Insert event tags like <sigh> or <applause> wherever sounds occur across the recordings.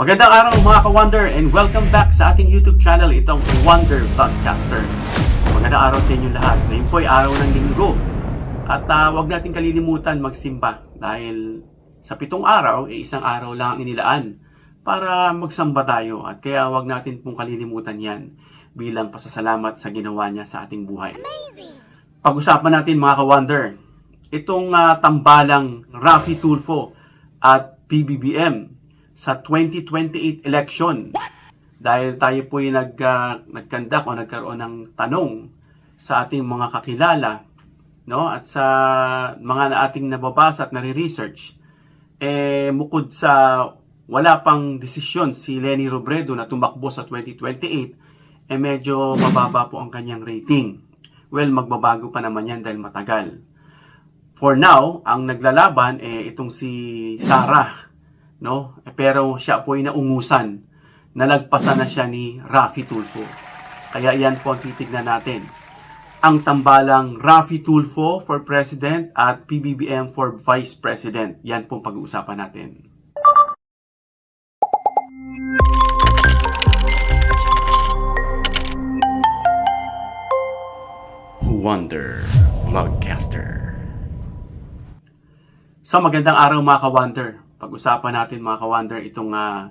Magandang araw mga ka-Wonder and welcome back sa ating YouTube channel, itong Wonder Vlogcaster. Magandang araw sa inyo lahat. Ngayon po ay araw ng linggo. At ah, huwag natin kalilimutan magsimba dahil sa pitong araw, eh, isang araw lang ang inilaan para magsamba tayo. At kaya huwag natin pong kalilimutan yan bilang pasasalamat sa ginawa niya sa ating buhay. Pag-usapan natin mga ka-Wonder, itong ah, tambalang Rafi Tulfo at PBBM sa 2028 election. Dahil tayo po ay nag, uh, nagkandak o nagkaroon ng tanong sa ating mga kakilala no? at sa mga na ating nababasa at nare-research, eh, bukod sa wala pang desisyon si Lenny Robredo na tumakbo sa 2028, eh medyo mababa po ang kanyang rating. Well, magbabago pa naman yan dahil matagal. For now, ang naglalaban eh itong si Sarah, no? Pero siya po ay naungusan. Nalagpasan na siya ni Rafi Tulfo. Kaya yan po ang titignan natin. Ang tambalang Rafi Tulfo for President at PBBM for Vice President. Yan po ang pag-uusapan natin. Wonder Vlogcaster. So magandang araw mga ka-Wonder. Pag-usapan natin mga ka-Wonder itong uh,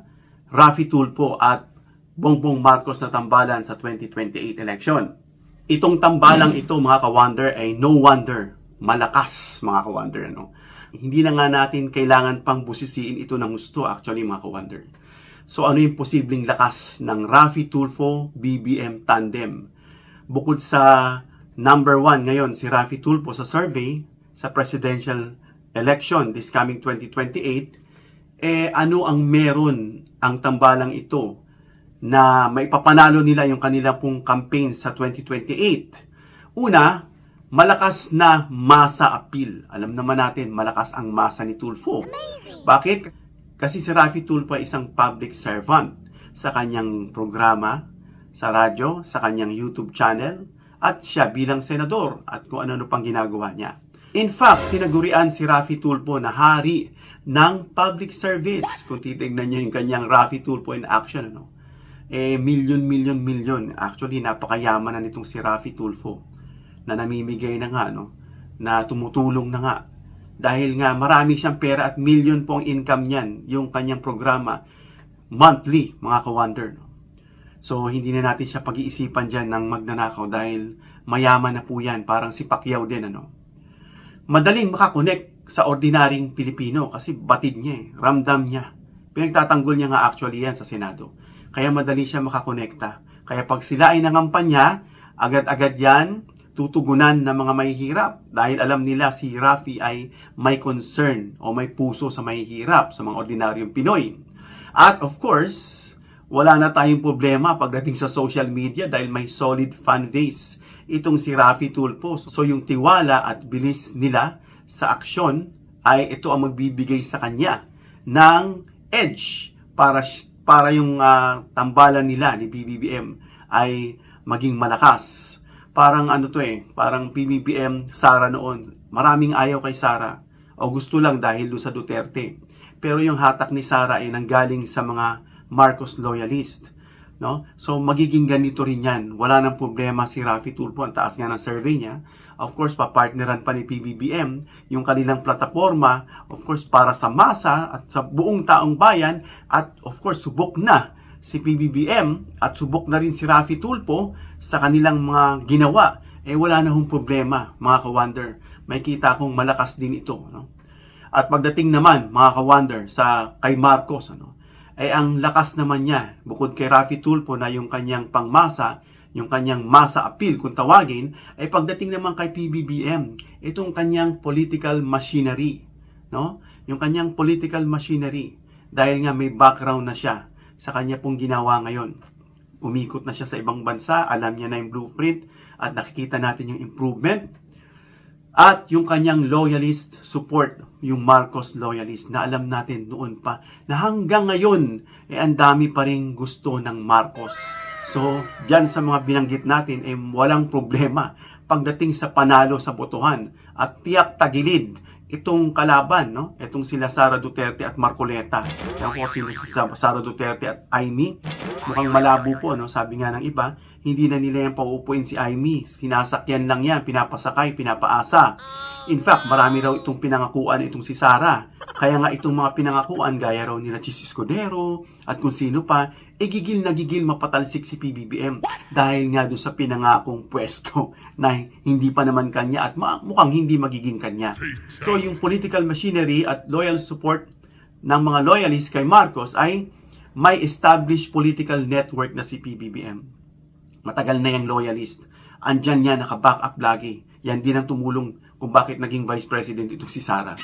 Rafi Tulpo at Bongbong Marcos na tambalan sa 2028 election. Itong tambalang ito mga ka-Wonder ay no wonder malakas mga ka-Wonder. Ano? Hindi na nga natin kailangan pang busisiin ito ng gusto actually mga ka-Wonder. So ano yung posibleng lakas ng Rafi Tulfo BBM tandem? Bukod sa number one ngayon si Rafi Tulfo sa survey sa presidential election this coming 2028, eh ano ang meron ang tambalang ito na maipapanalo nila yung kanila pong campaign sa 2028? Una, malakas na masa appeal. Alam naman natin, malakas ang masa ni Tulfo. Bakit? Kasi si Rafi Tulfo ay isang public servant sa kanyang programa, sa radyo, sa kanyang YouTube channel, at siya bilang senador at kung ano-ano pang ginagawa niya. In fact, tinagurian si Rafi Tulfo na hari ng public service. Kung titignan niyo yung kanyang Rafi Tulfo in action, ano? Eh, million, million, million. Actually, napakayaman na nitong si Rafi Tulfo na namimigay na nga, no? Na tumutulong na nga. Dahil nga marami siyang pera at million po ang income niyan, yung kanyang programa, monthly, mga ka-wonder. No? So, hindi na natin siya pag-iisipan dyan ng magnanakaw dahil mayaman na po yan, parang si Pacquiao din, ano? Madaling makakonect sa ordinaryong Pilipino kasi batid niya eh, ramdam niya. Pinagtatanggol niya nga actually yan sa Senado. Kaya madali siya makakonekta. Kaya pag sila ay nangampanya, agad-agad yan tutugunan ng mga mahihirap dahil alam nila si Rafi ay may concern o may puso sa mahihirap sa mga ordinaryong Pinoy. At of course, wala na tayong problema pagdating sa social media dahil may solid fan base itong si Rafi Tulfo. So yung tiwala at bilis nila sa aksyon ay ito ang magbibigay sa kanya ng edge para para yung ah, tambalan nila ni BBBM ay maging malakas. Parang ano to eh, parang PBBM Sara noon. Maraming ayaw kay Sara o gusto lang dahil doon sa Duterte. Pero yung hatak ni Sara ay nanggaling sa mga Marcos loyalist. No? So magiging ganito rin yan. Wala nang problema si Rafi Tulfo. Ang taas nga ng survey niya. Of course, papartneran pa ni PBBM yung kanilang plataforma. Of course, para sa masa at sa buong taong bayan. At of course, subok na si PBBM at subok na rin si Rafi Tulfo sa kanilang mga ginawa. Eh wala na hong problema, mga ka-wonder. May kita kong malakas din ito. No? At pagdating naman, mga ka-wonder, sa kay Marcos, ano, ay ang lakas naman niya, bukod kay Rafi Tulfo na yung kanyang pangmasa, yung kanyang masa appeal kung tawagin, ay pagdating naman kay PBBM, itong kanyang political machinery, no? Yung kanyang political machinery, dahil nga may background na siya sa kanya pong ginawa ngayon. Umikot na siya sa ibang bansa, alam niya na yung blueprint, at nakikita natin yung improvement, at yung kanyang loyalist support, yung Marcos loyalist, na alam natin noon pa na hanggang ngayon, eh ang dami pa rin gusto ng Marcos. So, dyan sa mga binanggit natin, eh walang problema pagdating sa panalo sa botohan at tiyak tagilid itong kalaban, no? Itong sila Sara Duterte at Marcoleta. Yan po si Sa- Sara Duterte at Amy. Mukhang malabo po, no? Sabi nga ng iba, hindi na nila yan pauupuin si Amy. Sinasakyan lang yan, pinapasakay, pinapaasa. In fact, marami raw itong pinangakuan itong si Sara. Kaya nga itong mga pinangakuan, gaya raw nila Chis Escudero at kung sino pa, eh gigil na gigil mapatalsik si PBBM dahil nga doon sa pinangakong pwesto <laughs> na hindi pa naman kanya at mukhang hindi magiging kanya. So yung political machinery at loyal support ng mga loyalists kay Marcos ay may established political network na si PBBM. Matagal na yung loyalist. Andyan niya, naka-back up lagi. Yan din ang tumulong kung bakit naging vice president ito si Sara.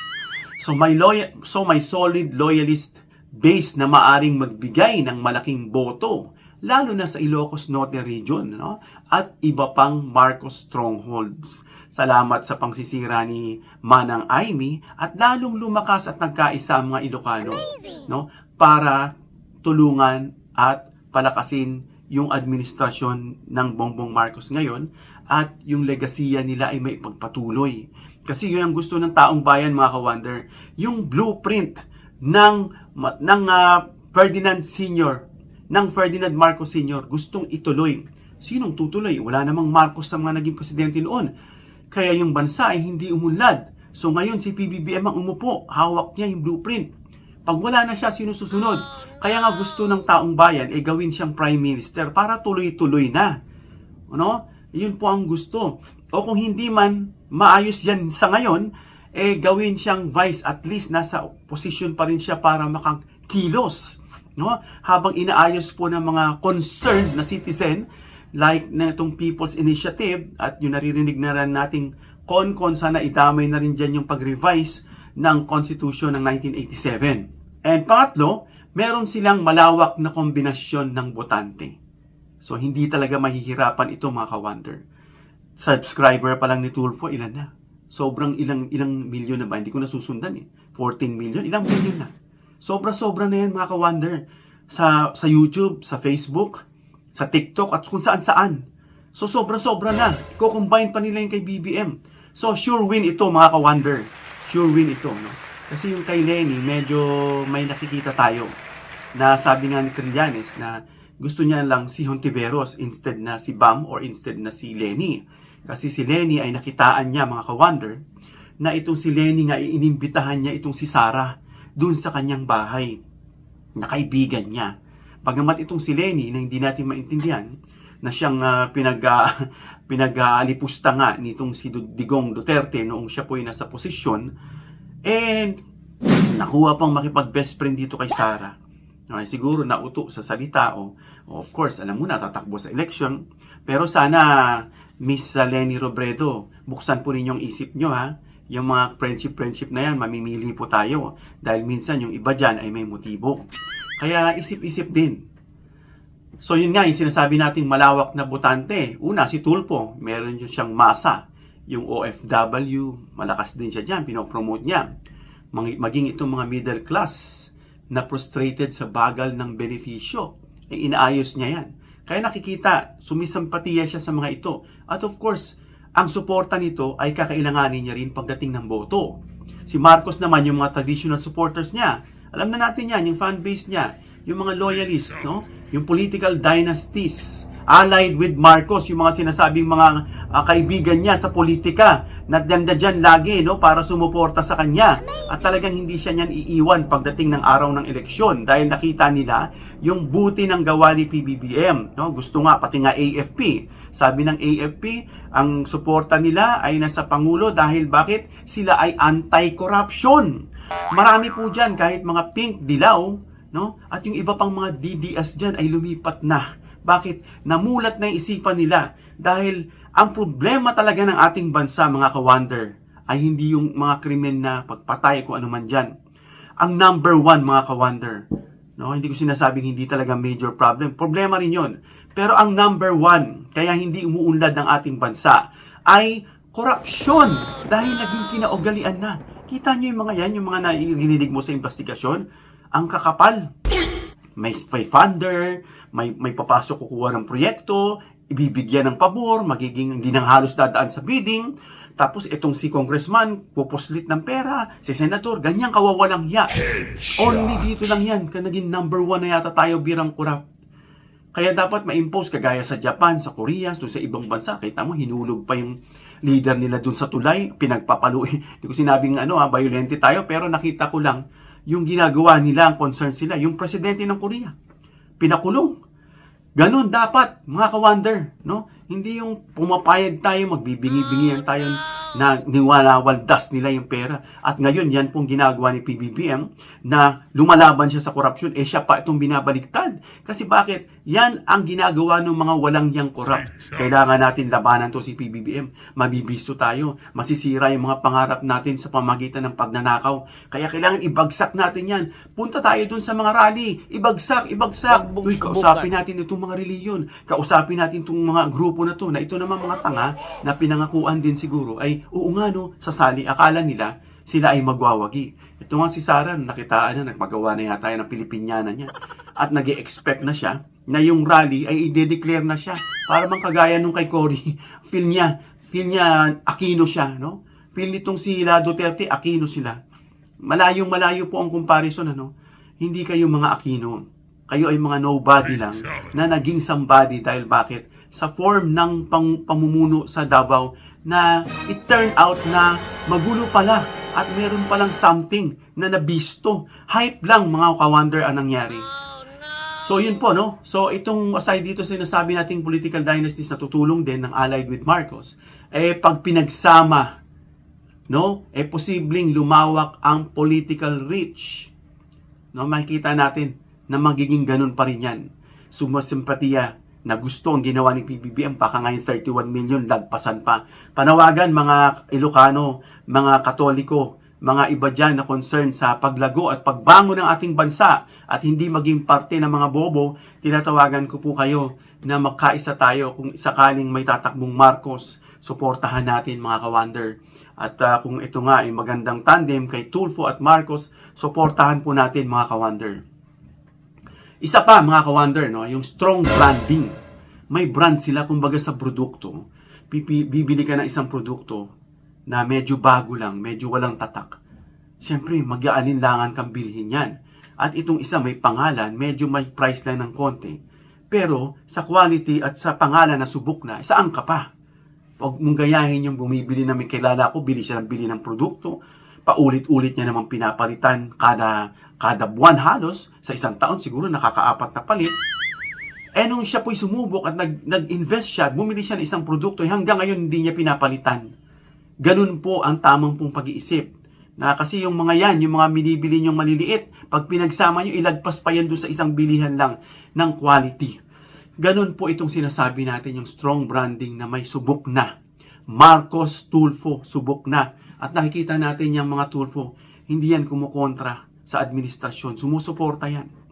So may loyal, so may solid loyalist base na maaring magbigay ng malaking boto lalo na sa Ilocos Norte region no? at iba pang Marcos strongholds. Salamat sa pangsisira ni Manang Aimee at lalong lumakas at nagkaisa ang mga Ilocano no para tulungan at palakasin yung administrasyon ng Bongbong Marcos ngayon at yung legasiya nila ay may pagpatuloy. Kasi yun ang gusto ng taong bayan mga ka-wonder, yung blueprint ng ng ah, Ferdinand Sr. ng Ferdinand Marcos Sr. gustong ituloy. Sinong tutuloy? Wala namang Marcos sa mga naging presidente noon. Kaya yung bansa ay hindi umunlad. So ngayon si PBBM ang umupo, hawak niya yung blueprint. Pag wala na siya, sino susunod? Kaya nga gusto ng taong bayan ay gawin siyang prime minister para tuloy-tuloy na. Ano? Yun po ang gusto. O kung hindi man maayos yan sa ngayon, eh gawin siyang vice at least nasa position pa rin siya para makakilos. No? Habang inaayos po ng mga concerned na citizen like na itong People's Initiative at yung naririnig na rin nating con-con sana idamay na rin dyan yung pag-revise ng Constitution ng 1987. And pangatlo, meron silang malawak na kombinasyon ng botante. So, hindi talaga mahihirapan ito mga ka-wonder. Subscriber pa lang ni Tulfo, ilan na? Sobrang ilang ilang milyon na ba? Hindi ko nasusundan eh. 14 million, ilang million na. Sobra-sobra na yan mga ka-wonder. Sa, sa YouTube, sa Facebook, sa TikTok, at kung saan-saan. So, sobra-sobra na. Ko-combine pa nila yung kay BBM. So, sure win ito mga ka-wonder. Sure win ito. No? Kasi yung kay Lenny, medyo may nakikita tayo na sabi nga ni Trillanes na gusto niya lang si Hontiveros instead na si Bam or instead na si Lenny. Kasi si Lenny ay nakitaan niya mga ka-wonder na itong si Lenny nga inimbitahan niya itong si Sarah dun sa kanyang bahay na kaibigan niya. Pagamat itong si Lenny na hindi natin maintindihan na siyang uh, pinag <laughs> uh, pinag-alipusta nga nitong si Digong Duterte noong siya po ay nasa posisyon and nakuha pang makipag best friend dito kay Sarah. Okay, siguro nauto sa salita o of course, alam mo na, tatakbo sa election. Pero sana, Miss Lenny Robredo, buksan po ninyong isip nyo ha. Yung mga friendship-friendship na yan, mamimili po tayo. Dahil minsan yung iba dyan ay may motibo. Kaya isip-isip din. So yun nga, yung sinasabi nating malawak na botante. Una, si Tulpo, meron yun siyang masa. Yung OFW, malakas din siya dyan, pinopromote niya. Maging itong mga middle class, na frustrated sa bagal ng benepisyo. Eh, inaayos niya yan. Kaya nakikita, sumisampatiya siya sa mga ito. At of course, ang suporta nito ay kakailanganin niya rin pagdating ng boto. Si Marcos naman, yung mga traditional supporters niya, alam na natin yan, yung fan base niya, yung mga loyalists, no? yung political dynasties, allied with Marcos, yung mga sinasabing mga uh, kaibigan niya sa politika, na dyan dyan lagi no, para sumuporta sa kanya. At talagang hindi siya niyan iiwan pagdating ng araw ng eleksyon dahil nakita nila yung buti ng gawa ni PBBM. No? Gusto nga, pati nga AFP. Sabi ng AFP, ang suporta nila ay nasa Pangulo dahil bakit? Sila ay anti-corruption. Marami po dyan, kahit mga pink dilaw, no? at yung iba pang mga DDS dyan ay lumipat na. Bakit? Namulat na isipan nila dahil ang problema talaga ng ating bansa, mga ka-wonder, ay hindi yung mga krimen na pagpatay kung ano man dyan. Ang number one, mga ka-wonder, no? hindi ko sinasabing hindi talaga major problem. Problema rin yon. Pero ang number one, kaya hindi umuunlad ng ating bansa, ay korupsyon dahil naging kinaugalian na. Kita nyo yung mga yan, yung mga narinig mo sa investigasyon, ang kakapal may, may funder, may, may papasok kukuha ng proyekto, ibibigyan ng pabor, magiging hindi nang halos dadaan sa bidding. Tapos itong si congressman, pupuslit ng pera, si senator, ganyan kawawalang hiya. Only dito lang yan, ka naging number one na yata tayo birang corrupt. Kaya dapat ma-impose kagaya sa Japan, sa Korea, doon sa ibang bansa. Kita mo, hinulog pa yung leader nila doon sa tulay, pinagpapalo. <laughs> Hindi ko sinabing ano, ha, violente tayo, pero nakita ko lang yung ginagawa nila, ang concern sila, yung presidente ng Korea. Pinakulong. Ganun dapat, mga ka-wonder, no? Hindi yung pumapayag tayo, magbibingi-bingihan tayo na niwalawaldas nila yung pera. At ngayon, yan pong ginagawa ni PBBM na lumalaban siya sa korupsyon, eh siya pa itong binabaliktad. Kasi bakit? Yan ang ginagawa ng mga walang yang korap. Kailangan natin labanan to si PBBM. Mabibisto tayo. Masisira yung mga pangarap natin sa pamagitan ng pagnanakaw. Kaya kailangan ibagsak natin yan. Punta tayo dun sa mga rally. Ibagsak, ibagsak. Uy, kausapin natin itong mga reliyon. Kausapin natin itong mga grupo na to na ito naman mga tanga na pinangakuan din siguro ay oo nga no, sasali. Akala nila sila ay magwawagi. Ito nga si Sarah, nakitaan na, nagmagawa na yata yan ng Pilipinyana niya. At nag expect na siya na yung rally ay i-declare na siya. Para bang kagaya nung kay Cory, <laughs> feel niya, feel niya Aquino siya, no? Feel nitong si La Duterte, Aquino sila. Malayong malayo po ang comparison, ano? Hindi kayo mga Aquino. Kayo ay mga nobody lang na naging somebody dahil bakit? Sa form ng pang, pamumuno sa Davao na it turned out na magulo pala at meron palang something na nabisto. Hype lang mga ka-wonder ang nangyari. So yun po no. So itong aside dito sa sinasabi nating political dynasties na tutulong din ng allied with Marcos, eh pag pinagsama no, eh posibleng lumawak ang political reach. No, makikita natin na magiging ganun pa rin yan. Sumasimpatiya na gusto ang ginawa ni PBBM, baka ngayon 31 million, lagpasan pa. Panawagan mga Ilocano, mga Katoliko, mga iba dyan na concern sa paglago at pagbango ng ating bansa at hindi maging parte ng mga bobo, tinatawagan ko po kayo na magkaisa tayo kung sakaling may tatakbong Marcos, suportahan natin mga kawander. At ah, kung ito nga ay magandang tandem kay Tulfo at Marcos, suportahan po natin mga kawander. Isa pa mga ka-wonder, no, yung strong branding. May brand sila kumbaga sa produkto. Bibili ka ng isang produkto na medyo bago lang, medyo walang tatak. Siyempre, mag-aalinlangan kang bilhin yan. At itong isa may pangalan, medyo may price lang ng konti. Pero sa quality at sa pangalan na subok na, saan ka pa? Huwag mong gayahin yung bumibili na may kilala ko, bili siya ng bili ng produkto, paulit-ulit niya namang pinapalitan kada kada buwan halos sa isang taon siguro nakakaapat na palit eh nung siya po'y sumubok at nag, nag-invest siya, bumili siya ng isang produkto, eh, hanggang ngayon hindi niya pinapalitan. Ganun po ang tamang pong pag-iisip. Na kasi yung mga yan, yung mga binibili niyong maliliit, pag pinagsama niyo, ilagpas pa yan doon sa isang bilihan lang ng quality. Ganun po itong sinasabi natin, yung strong branding na may subok na. Marcos Tulfo, subok na. At nakikita natin yung mga Tulfo, hindi yan kumukontra sa administrasyon. Sumusuporta yan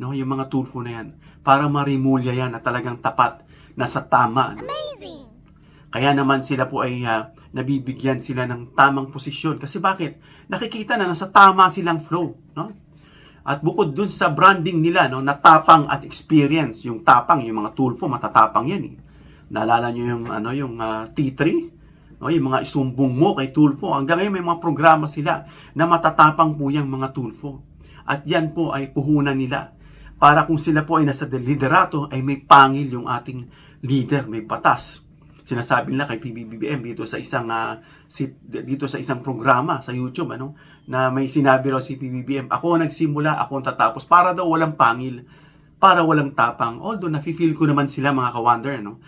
no, yung mga tulfo na yan, para marimulya yan na talagang tapat na sa tama. no? Kaya naman sila po ay ah, nabibigyan sila ng tamang posisyon. Kasi bakit? Nakikita na nasa tama silang flow. No? At bukod dun sa branding nila, no, na tapang at experience, yung tapang, yung mga tulfo, matatapang yan eh. Naalala nyo yung, ano, yung ah, T3? No, yung mga isumbong mo kay Tulfo. Hanggang ngayon may mga programa sila na matatapang po yung mga Tulfo. At yan po ay puhunan nila. Para kung sila po ay nasa liderato, ay may pangil yung ating leader, may batas. Sinasabi nila kay PBBM dito sa isang sit- dito sa isang programa sa YouTube ano na may sinabi raw si PBBM, ako ang nagsimula, ako ang tatapos para daw walang pangil, para walang tapang. Although nafi-feel ko naman sila mga ka-wonder no.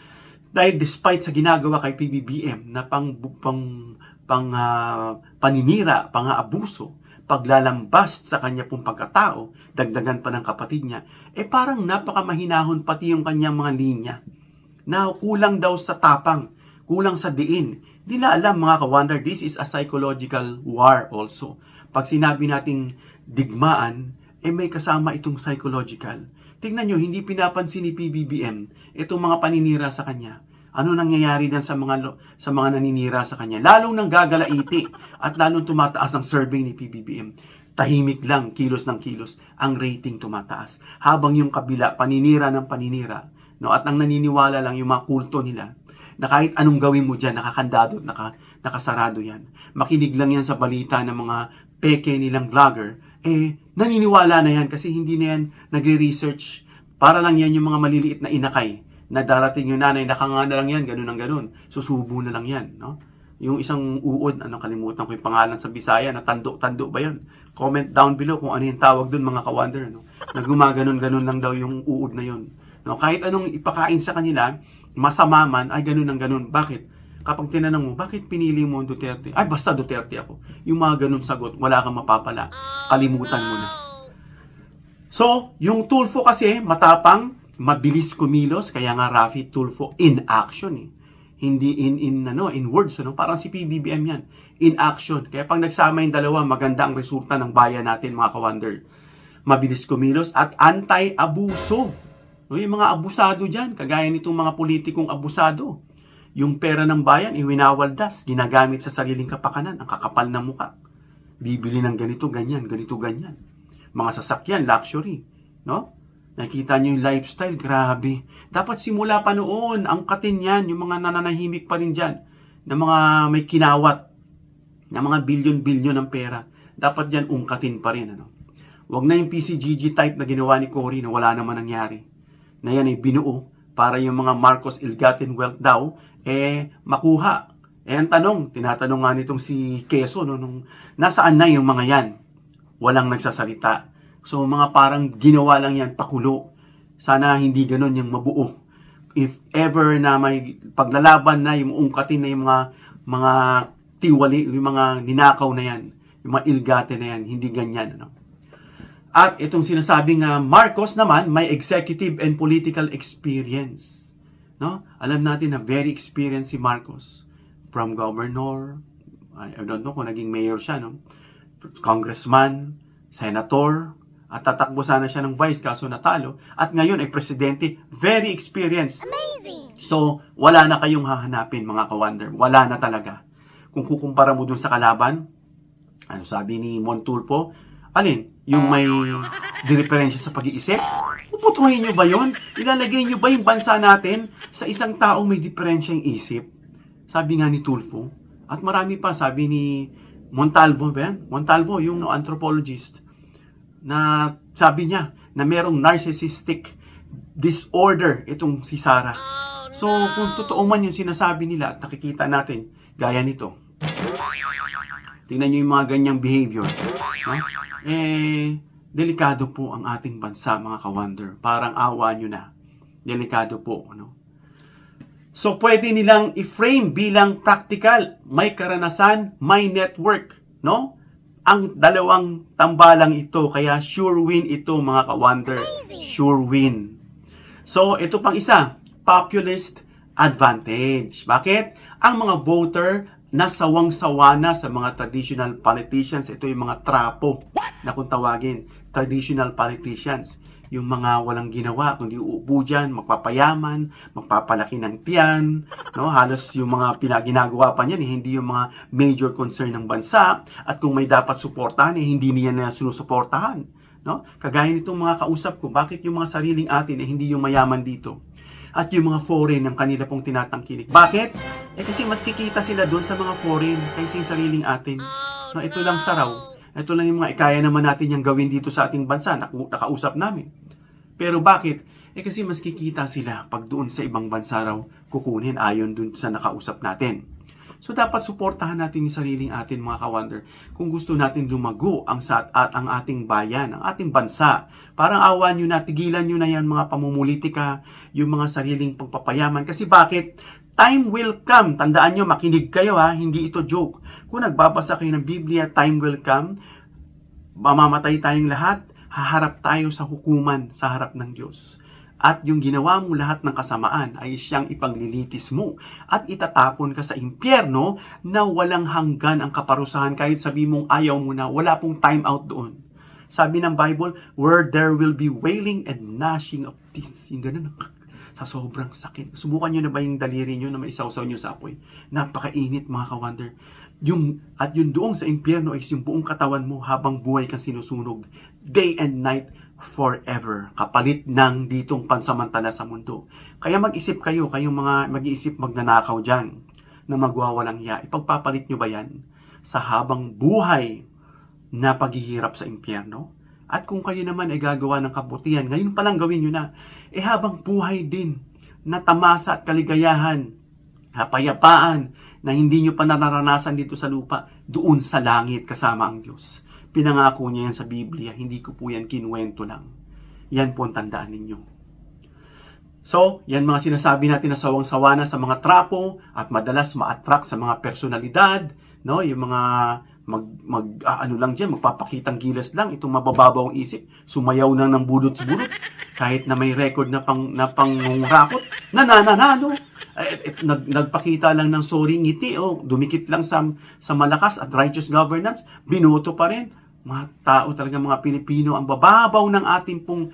Dahil despite sa ginagawa kay PBBM na pang pang pang ah, paninira, pang abuso, paglalambas sa kanya pong pagkatao, dagdagan pa ng kapatid niya, eh parang napakamahinahon pati yung kanyang mga linya. Na kulang daw sa tapang, kulang sa diin. Di na alam mga ka-wonder, this is a psychological war also. Pag sinabi nating digmaan, eh may kasama itong psychological. Tingnan nyo, hindi pinapansin ni PBBM itong mga paninira sa kanya. Ano nangyayari dan sa mga sa mga naninira sa kanya? Lalong nang gagalaiti at lalong tumataas ang survey ni PBBM. Tahimik lang, kilos ng kilos, ang rating tumataas. Habang yung kabila, paninira ng paninira, no? at ang naniniwala lang yung mga kulto nila, na kahit anong gawin mo dyan, nakakandado, naka, nakasarado yan. Makinig lang yan sa balita ng mga peke nilang vlogger, eh, naniniwala na yan kasi hindi na yan nagre-research. Para lang yan yung mga maliliit na inakay na darating yung nanay, nakanga na lang yan, ganun ang ganun. Susubo na lang yan, no? Yung isang uod, ano, kalimutan ko yung pangalan sa Bisaya, na tando-tando ba yun? Comment down below kung ano yung tawag dun, mga kawander, no? Na gumaganon-ganon lang daw yung uod na yun. No? Kahit anong ipakain sa kanila, masama man, ay ganun ang ganun. Bakit? Kapag tinanong mo, bakit pinili mo ang Duterte? Ay, basta Duterte ako. Yung mga ganun sagot, wala kang mapapala. Kalimutan mo na. So, yung Tulfo kasi, matapang, mabilis kumilos, kaya nga Rafi Tulfo in action eh. Hindi in in ano, in words ano, parang si PBBM 'yan. In action. Kaya pag nagsama yung dalawa, maganda ang resulta ng bayan natin mga kawander. Mabilis kumilos at anti-abuso. No, yung mga abusado diyan, kagaya nitong mga politikong abusado. Yung pera ng bayan, iwinawaldas, ginagamit sa sariling kapakanan, ang kakapal na muka. Bibili ng ganito, ganyan, ganito, ganyan. Mga sasakyan, luxury. No? Nakikita nyo yung lifestyle, grabe. Dapat simula pa noon, ang katin yan, yung mga nananahimik pa rin dyan, na mga may kinawat, na mga bilyon-bilyon ng pera. Dapat yan ungkatin pa rin. Ano? Huwag na yung PCGG type na ginawa ni Cory na wala naman nangyari. Na yan ay binuo para yung mga Marcos ill-gotten wealth daw, eh, makuha. Eh, ang tanong, tinatanong nga nitong si Keso, no, nung, nasaan na yung mga yan? Walang nagsasalita. So, mga parang ginawa lang yan, pakulo. Sana hindi ganun yung mabuo. If ever na may paglalaban na, yung ungkatin na yung mga, mga tiwali, yung mga ninakaw na yan, yung mga ilgate na yan, hindi ganyan. Ano? At itong sinasabing uh, Marcos naman, may executive and political experience. No? Alam natin na very experienced si Marcos. From governor, I don't know kung naging mayor siya, no? congressman, senator, at tatakbo sana siya ng vice kaso natalo. At ngayon ay presidente, very experienced. Amazing! So, wala na kayong hahanapin mga kawander. Wala na talaga. Kung kukumpara mo dun sa kalaban, ano sabi ni Montulpo, alin, yung may <laughs> diferensya sa pag-iisip? Puputuhin nyo ba yon? Ilalagay nyo ba yung bansa natin sa isang taong may diferensya yung isip? Sabi nga ni Tulfo. At marami pa, sabi ni Montalvo, ba yan? Montalvo, yung anthropologist, na sabi niya na merong narcissistic disorder itong si Sarah. So, kung totoo man yung sinasabi nila at nakikita natin, gaya nito. Tingnan nyo yung mga ganyang behavior. No? Eh, delikado po ang ating bansa, mga kawander. Parang awa nyo na. Delikado po. Ano? So, pwede nilang i-frame bilang practical. May karanasan, may network. No? Ang dalawang tambalang ito, kaya sure win ito, mga kawander. Sure win. So, ito pang isa, populist advantage. Bakit? Ang mga voter nasawang-sawa na sa mga traditional politicians. Ito yung mga trapo na kung tawagin, traditional politicians. Yung mga walang ginawa, kundi uupo dyan, magpapayaman, magpapalaki ng tiyan, no? halos yung mga pinaginagawa pa niyan, eh, hindi yung mga major concern ng bansa, at kung may dapat suportahan, eh, hindi niya na sinusuportahan. No? Kagaya nitong mga kausap ko, bakit yung mga sariling atin eh, hindi yung mayaman dito? At yung mga foreign ng kanila pong tinatangkilik. Bakit? Eh kasi mas kikita sila doon sa mga foreign kaysa yung sariling atin. No, ito lang saraw. Ito lang yung mga ikaya naman natin yung gawin dito sa ating bansa. Nakausap namin. Pero bakit? Eh kasi mas kikita sila pag doon sa ibang bansa raw kukunin ayon doon sa nakausap natin. So dapat suportahan natin yung sariling atin mga kawander kung gusto natin lumago ang sa at ang ating bayan, ang ating bansa. Parang awan nyo na, tigilan nyo na yan mga pamumulitika, yung mga sariling pagpapayaman. Kasi bakit? Time will come. Tandaan nyo, makinig kayo ha, hindi ito joke. Kung nagbabasa kayo ng Biblia, time will come, mamamatay tayong lahat, haharap tayo sa hukuman sa harap ng Diyos at yung ginawa mo lahat ng kasamaan ay siyang ipaglilitis mo at itatapon ka sa impyerno na walang hanggan ang kaparusahan kahit sabi mong ayaw mo na, wala pong time out doon. Sabi ng Bible, where there will be wailing and gnashing of teeth. Yung ganun, sa sobrang sakit. Subukan nyo na ba yung daliri nyo na maisawsaw nyo sa apoy? Napakainit mga kawander. Yung, at yung doong sa impyerno is yung buong katawan mo habang buhay kang sinusunog. Day and night, forever. Kapalit ng ditong pansamantala sa mundo. Kaya mag-isip kayo, kayong mga mag-iisip magnanakaw dyan na magwawalang hiya. Ipagpapalit nyo ba yan sa habang buhay na paghihirap sa impyerno? At kung kayo naman ay gagawa ng kabutihan, ngayon pa lang gawin nyo na, eh habang buhay din na tamasa at kaligayahan, kapayapaan na hindi nyo pa nararanasan dito sa lupa, doon sa langit kasama ang Diyos. Pinangako niya yan sa Biblia, hindi ko po yan kinuwento lang. Yan po ang tandaan ninyo. So, yan mga sinasabi natin na sawang-sawa na sa mga trapo at madalas ma-attract sa mga personalidad, no? Yung mga mag, mag ah, ano lang diyan, magpapakitang gilas lang, itong mabababaw ang isip, sumayaw na ng budot-budot, kahit na may record na pang na pangungrakot, nananalo. Eh, eh, nag, nagpakita lang ng sorry ngiti o dumikit lang sa sa malakas at righteous governance, binoto pa rin. Mga tao talaga mga Pilipino ang bababaw ng ating pong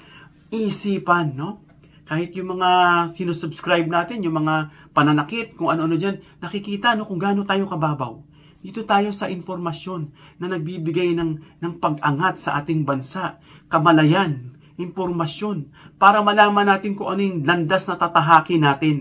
isipan, no? Kahit yung mga sinusubscribe natin, yung mga pananakit, kung ano-ano dyan, nakikita no, kung gaano tayo kababaw. Dito tayo sa informasyon na nagbibigay ng, ng pag-angat sa ating bansa, kamalayan, impormasyon, para malaman natin kung ano yung landas na tatahakin natin.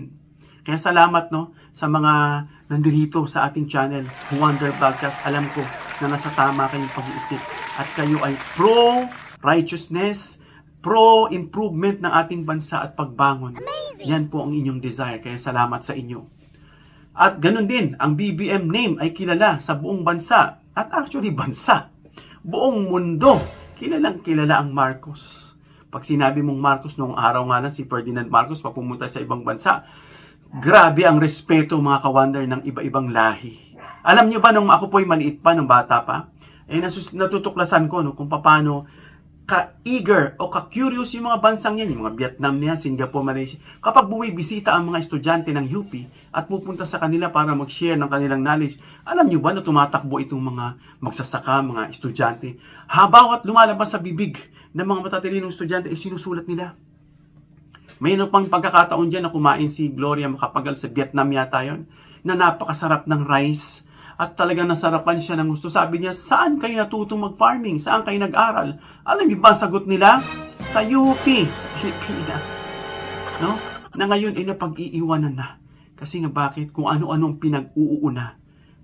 Kaya salamat no sa mga nandirito sa ating channel, Wonder Podcast. Alam ko na nasa tama kayong pag-iisip at kayo ay pro righteousness, pro improvement ng ating bansa at pagbangon. Yan po ang inyong desire. Kaya salamat sa inyo. At ganun din, ang BBM name ay kilala sa buong bansa. At actually, bansa. Buong mundo. Kilalang kilala ang Marcos. Pag sinabi mong Marcos noong araw nga lang si Ferdinand Marcos pag pumunta sa ibang bansa, grabe ang respeto mga kawander ng iba-ibang lahi. Alam niyo ba nung ako po'y maliit pa, nung bata pa, eh natutuklasan ko no, kung paano ka-eager o ka-curious yung mga bansang yan, yung mga Vietnam niya, Singapore, Malaysia. Kapag bumibisita ang mga estudyante ng UP at pupunta sa kanila para mag-share ng kanilang knowledge, alam niyo ba na tumatakbo itong mga magsasaka, mga estudyante? Habawat lumalabas sa bibig ng mga matatilinong estudyante, ay sinusulat nila. Mayroon pang pagkakataon dyan na kumain si Gloria Macapagal sa Vietnam yata yon na napakasarap ng rice at talagang nasarapan siya ng gusto. Sabi niya, saan kayo natutong mag-farming? Saan kayo nag-aral? Alam niyo ba ang sagot nila? Sa UP, Pilipinas. No? Na ngayon ay napag-iiwanan na. Kasi nga bakit? Kung ano-anong pinag-uuuna.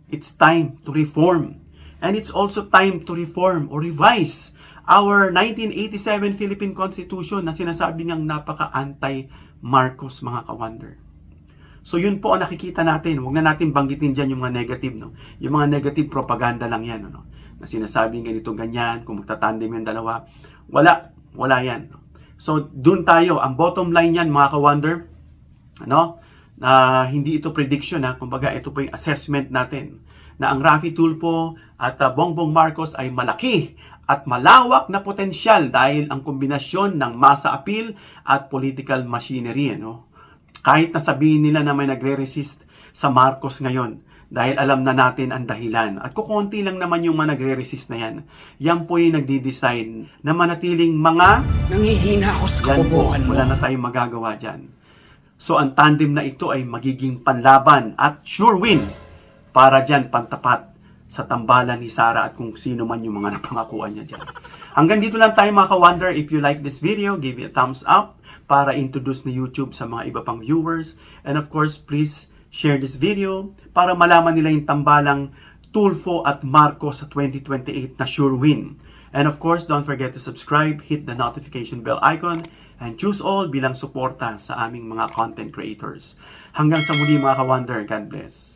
It's time to reform. And it's also time to reform or revise our 1987 Philippine Constitution na sinasabi niyang napaka-anti-Marcos mga kawander. So yun po ang nakikita natin. Huwag na natin banggitin dyan yung mga negative. No? Yung mga negative propaganda lang yan. No? Na sinasabing ganito, ganyan, kung magtatandem yung dalawa. Wala. Wala yan. So dun tayo. Ang bottom line yan mga kawander, ano? na hindi ito prediction ha, kumbaga ito po yung assessment natin na ang Rafi Tulfo at uh, Bongbong Marcos ay malaki at malawak na potensyal dahil ang kombinasyon ng masa appeal at political machinery. Ano? Kahit na sabihin nila na may nagre-resist sa Marcos ngayon dahil alam na natin ang dahilan. At kukunti lang naman yung mga nagre-resist na yan. Yan po yung nagdi-design na manatiling mga Nangihina ako sa kabobohan mo. wala na tayong magagawa dyan. So ang tandem na ito ay magiging panlaban at sure win para dyan pantapat sa tambalan ni Sara at kung sino man yung mga <laughs> napangakuan niya dyan. Hanggang dito lang tayo mga ka-wonder. If you like this video, give it a thumbs up para introduce ni YouTube sa mga iba pang viewers. And of course, please share this video para malaman nila yung tambalang Tulfo at Marcos sa 2028 na sure win. And of course, don't forget to subscribe, hit the notification bell icon, and choose all bilang suporta sa aming mga content creators. Hanggang sa muli mga ka-wonder, God bless.